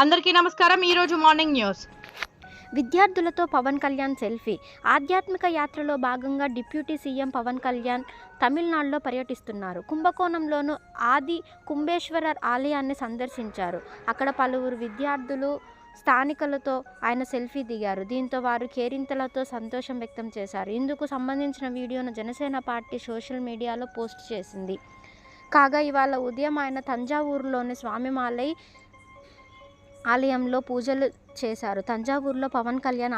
అందరికీ నమస్కారం. ఈరోజు మార్నింగ్ న్యూస్. విద్యార్థులతో పవన్ కళ్యాణ్ సెల్ఫీ. ఆధ్యాత్మిక యాత్రలో భాగంగా డిప్యూటీ సీఎం పవన్ కళ్యాణ్ తమిళనాడులో పర్యటిస్తున్నారు. కుంభకోణంలోను ఆది కుంభేశ్వర ఆలయాన్ని సందర్శించారు. అక్కడ పలువురు విద్యార్థులు స్థానికులతో ఆయన సెల్ఫీ దిగారు. దీంతో వారు కేరింతలతో సంతోషం వ్యక్తం చేశారు. ఇందుకు సంబంధించిన వీడియోను జనసేన పార్టీ సోషల్ మీడియాలో పోస్ట్ చేసింది. కాగా ఇవాళ ఉదయం ఆయన తంజావూరులోని స్వామిమాలై ఆలయంలో పూజలు చేశారు. తంజావూరులో పవన్ కళ్యాణ్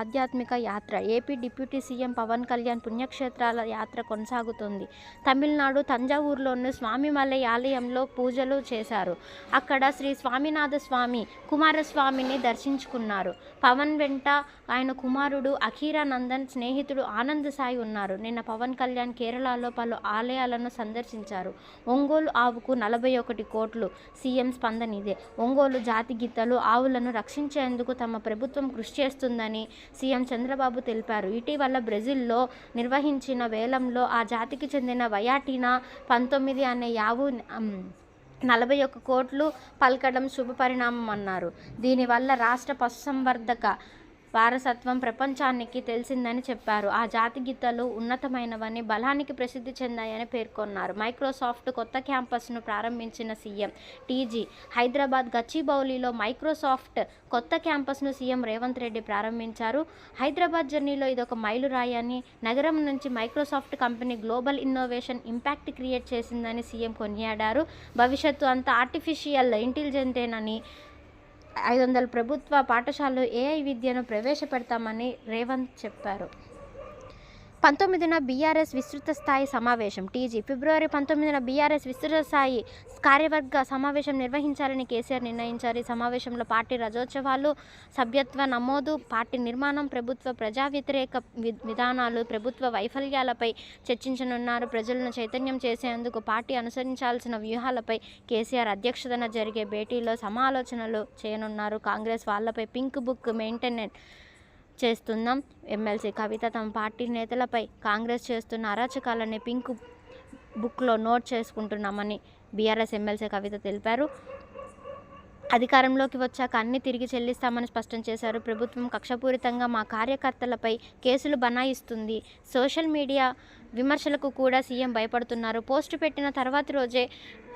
ఆధ్యాత్మిక యాత్ర AP deputy CM Pawan Kalyan పుణ్యక్షేత్రాల యాత్ర కొనసాగుతుంది. తమిళనాడు తంజావూరులోని స్వామిమలై ఆలయంలో పూజలు చేశారు. అక్కడ శ్రీ స్వామినాథ స్వామి కుమారస్వామిని దర్శించుకున్నారు. పవన్ వెంట ఆయన కుమారుడు అఖీరానందన్ స్నేహితుడు ఆనంద్ సాయి ఉన్నారు. నిన్న పవన్ కళ్యాణ్ కేరళలో పలు ఆలయాలను సందర్శించారు. ఒంగోలు ఆవుకు నలభై ఒకటి కోట్లు సీఎం స్పందనిదే ఒంగోలు జాతి గీతలు ఆవులను రక్షించేందుకు తమ ప్రభుత్వం కృషి చేస్తుందని సీఎం చంద్రబాబు తెలిపారు. ఇటీవల బ్రెజిల్లో నిర్వహించిన వేలంలో ఆ జాతికి చెందిన వయాటినా పంతొమ్మిది అనే యావు నలభై ఒక్క కోట్లు పలకడం శుభపరిణామం అన్నారు. దీనివల్ల రాష్ట్ర పశుసంవర్ధక వారసత్వం ప్రపంచానికి తెలిసిందని చెప్పారు. ఆ జాతి గీతలు ఉన్నతమైనవని బలానికి ప్రసిద్ధి చెందాయని పేర్కొన్నారు. మైక్రోసాఫ్ట్ కొత్త క్యాంపస్ను ప్రారంభించిన సీఎం టీజీ హైదరాబాద్ గచ్చిబౌలిలో మైక్రోసాఫ్ట్ కొత్త క్యాంపస్ను సీఎం రేవంత్ రెడ్డి ప్రారంభించారు. హైదరాబాద్ జర్నీలో ఇదొక మైలురాయి అని నగరం నుంచి Microsoft company global innovation impact create చేసిందని సీఎం కొనియాడారు. భవిష్యత్తు అంతా ఆర్టిఫిషియల్ ఇంటెలిజెంటేనని ఐదు వందల ప్రభుత్వ పాఠశాలలో ఏఐ విద్యను ప్రవేశపెడతామని రేవంత్ చెప్పారు. పంతొమ్మిదిన బీఆర్ఎస్ విస్తృత స్థాయి సమావేశం. టీజీ ఫిబ్రవరి పంతొమ్మిదిన బీఆర్ఎస్ విస్తృత స్థాయి కార్యవర్గ సమావేశం నిర్వహించాలని కేసీఆర్ నిర్ణయించారు. ఈ సమావేశంలో పార్టీ రజోత్సవాలు సభ్యత్వ నమోదు పార్టీ నిర్మాణం ప్రభుత్వ ప్రజా వ్యతిరేక వి- విధానాలు ప్రభుత్వ వైఫల్యాలపై చర్చించనున్నారు. ప్రజలను చైతన్యం చేసేందుకు పార్టీ అనుసరించాల్సిన వ్యూహాలపై కేసీఆర్ అధ్యక్షతన జరిగే భేటీలో సమాలోచనలు చేయనున్నారు. కాంగ్రెస్ వాళ్ళపై పింక్ బుక్ మెయింటెనెన్స్ చేస్తున్నాం. ఎమ్మెల్సీ కవిత తమ పార్టీ నేతలపై కాంగ్రెస్ చేస్తున్న అరాచకాలని పింక్ బుక్లో నోట్ చేసుకుంటున్నామని బీఆర్ఎస్ ఎమ్మెల్సీ కవిత తెలిపారు. అధికారంలోకి వచ్చాక అన్ని తిరిగి చెల్లిస్తామని స్పష్టం చేశారు. ప్రభుత్వం కక్షపూరితంగా మా కార్యకర్తలపై కేసులు బనాయిస్తుంది. సోషల్ మీడియా విమర్శలకు కూడా సీఎం భయపడుతున్నారు. పోస్టు పెట్టిన తర్వాత రోజే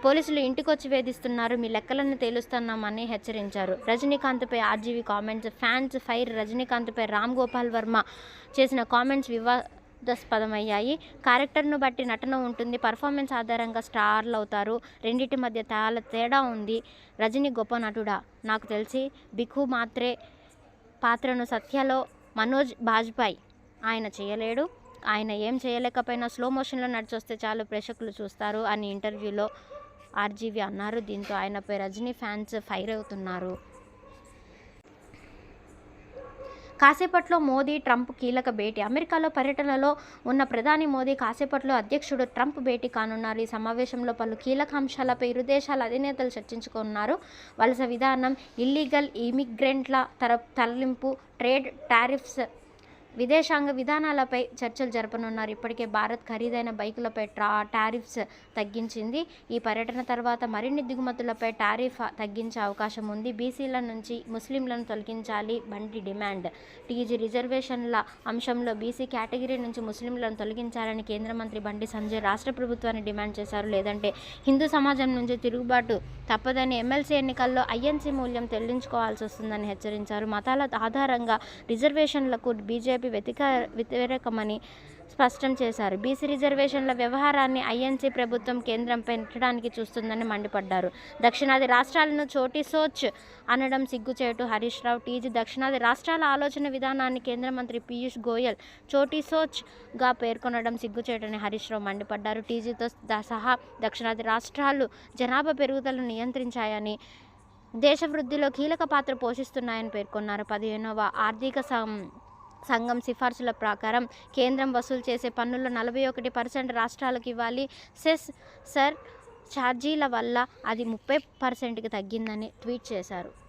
పోలీసులు ఇంటికొచ్చి వేధిస్తున్నారు. మీ లెక్కలను తేలుస్తున్నామని హెచ్చరించారు. రజనీకాంత్పై ఆర్జీవీ కామెంట్స్ ఫ్యాన్స్ ఫైర్ రజనీకాంత్పై రామ్ గోపాల్ వర్మ చేసిన కామెంట్స్ వివాదాస్పదమయ్యాయి. క్యారెక్టర్ను బట్టి నటన ఉంటుంది. పర్ఫార్మెన్స్ ఆధారంగా స్టార్లు అవుతారు. రెండింటి మధ్య చాలా తేడా ఉంది. రజనీ గొప్ప నటుడా? నాకు తెలిసి బిఖు మాత్రే పాత్రను సత్యలో మనోజ్ బాజ్పాయ్ ఆయన చేయలేడు. ఆయన ఏం చేయలేకపోయినా స్లో మోషన్లో నడిచొస్తే చాలు ప్రేక్షకులు చూస్తారు అని ఇంటర్వ్యూలో ఆర్జీవి అన్నారు. దీంతో ఆయనపై రజనీ ఫ్యాన్స్ ఫైర్ అవుతున్నారు. కాసేపట్లో మోదీ ట్రంప్ కీలక భేటీ. అమెరికాలో పర్యటనలో ఉన్న ప్రధాని మోదీ కాసేపట్లో అధ్యక్షుడు ట్రంప్ భేటీ కానున్నారు. ఈ సమావేశంలో పలు కీలక అంశాలపై ఇరు దేశాల అధినేతలు చర్చించుకున్నారు వలస విధానం ఇల్లీగల్ ఇమిగ్రెంట్ల తర తరలింపు ట్రేడ్ టారిఫ్స్ విదేశాంగ విధానాలపై చర్చలు జరపనున్నారు. ఇప్పటికే భారత్ ఖరీదైన బైకులపై ట్రా టారిఫ్స్ తగ్గించింది. ఈ పర్యటన తర్వాత మరిన్ని దిగుమతులపై టారిఫ్ తగ్గించే అవకాశం ఉంది. బీసీల నుంచి ముస్లింలను తొలగించాలి బండి డిమాండ్. టీజీ రిజర్వేషన్ల అంశంలో బీసీ కేటగిరీ నుంచి ముస్లింలను తొలగించాలని కేంద్ర మంత్రి బండి సంజయ్ రాష్ట్ర ప్రభుత్వాన్ని డిమాండ్ చేశారు. లేదంటే హిందూ సమాజం నుంచి తిరుగుబాటు తప్పదని ఎమ్మెల్సీ ఎన్నికల్లో ఐఎన్సీ మూల్యం చెల్లించుకోవాల్సి వస్తుందని హెచ్చరించారు. మతాల ఆధారంగా రిజర్వేషన్లకు బీజేపీ వ్యతిక వ్యతిరేకమని స్పష్టం చేశారు. బీసీ రిజర్వేషన్ల వ్యవహారాన్ని ఐఎన్సీ ప్రభుత్వం కేంద్రంపై పెంచడానికి చూస్తుందని మండిపడ్డారు. దక్షిణాది రాష్ట్రాలను చోటీ సోచ్ అనడం సిగ్గుచేటు. హరీష్ రావు టీజీ దక్షిణాది రాష్ట్రాల ఆలోచన విధానాన్ని కేంద్ర మంత్రి పీయూష్ గోయల్ చోటీ సోచ్గా పేర్కొనడం సిగ్గుచేటని హరీష్ రావు మండిపడ్డారు. టీజీతో సహా దక్షిణాది రాష్ట్రాలు జనాభా పెరుగుదలను నియంత్రించాయని దేశ వృద్ధిలో కీలక పాత్ర పోషిస్తున్నాయని పేర్కొన్నారు. పదిహేనవ ఆర్థిక సం సంఘం సిఫార్సుల ప్రకారం కేంద్రం వసూలు చేసే పన్నుల్లో నలభై ఒకటి పర్సెంట్ రాష్ట్రాలకు ఇవ్వాలి. సెస్ సర్ ఛార్జీల వల్ల అది ముప్పై పర్సెంట్కి తగ్గిందని ట్వీట్ చేశారు.